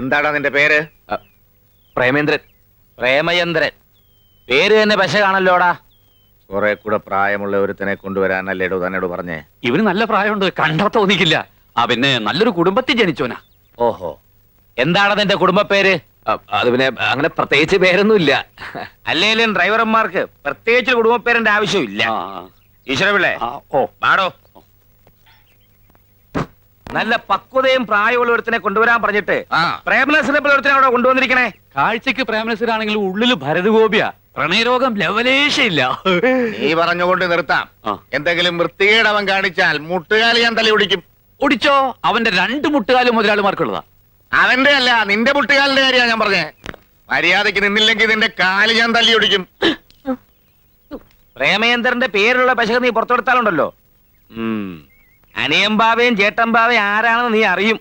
എന്താടാ നിന്റെ പേര്? പ്രേമേന്ദ്രൻ. പ്രേമചന്ദ്രൻ. പേര് തന്നെ പശ കാണല്ലോടാ കുറെ കൂടെ പ്രായമുള്ള ഒരുത്തനെ കൊണ്ടുവരാനല്ലേ തന്നോട് പറഞ്ഞേ? ഇവന് നല്ല പ്രായമുണ്ട് കണ്ടാ തോന്നിക്കില്ല. ആ പിന്നെ നല്ലൊരു കുടുംബത്തിൽ ജനിച്ചോനാ ഓഹോ. എന്താണ് നിന്റെ കുടുംബ പേര് അത് പിന്നെ അങ്ങനെ പ്രത്യേകിച്ച് പേരൊന്നും ഇല്ല അല്ലേലും ഡ്രൈവർമാർക്ക് പ്രത്യേകിച്ച് കുടുംബ പേരന്റെ ആവശ്യമില്ല ഈശ്വരവിളേ ഈശ്വരപിള്ളേ ഓ. പാടോ നല്ല പക്വതയും പ്രായമുള്ള ഒരുത്തിനെ കൊണ്ടുവരാൻ പറഞ്ഞിട്ട് പ്രേമനസിനെ ഒരുത്തിനെ അവിടെ കൊണ്ടുവന്നിരിക്കണേ. കാഴ്ചക്ക് പ്രേമനസിനാണെങ്കിൽ ഉള്ളിൽ ഭരതഗോപിയ. പ്രണയരോഗം ലവലേശയില്ല. നീ പറഞ്ഞുകൊണ്ട് നിർത്താം. എന്തെങ്കിലും വൃത്തികേടവൻ കാണിച്ചാൽ മുട്ടുകാലി ഞാൻ തലി ഒടിക്കും. ഒടിച്ചോ? അവന്റെ രണ്ട് മുട്ടുകാലും മുതലാളിമാർക്കുള്ളതാ. അവന്റെ അല്ല നിന്റെ മുട്ടുകാലിന്റെ കാര്യമാണ് ഞാൻ പറഞ്ഞേ. മര്യാദയ്ക്ക് നിന്നില്ലെങ്കിൽ നിന്റെ കാൽ ഞാൻ തല്ലി ഒടിക്കും. പ്രേമേന്ദ്രന്റെ പേരുള്ള പശക നീ പുറത്തെടുത്താലുണ്ടല്ലോ. ഉം. അനിയമ്പാവയും ചേട്ടമ്പാവയും ആരാണെന്ന് നീ അറിയും.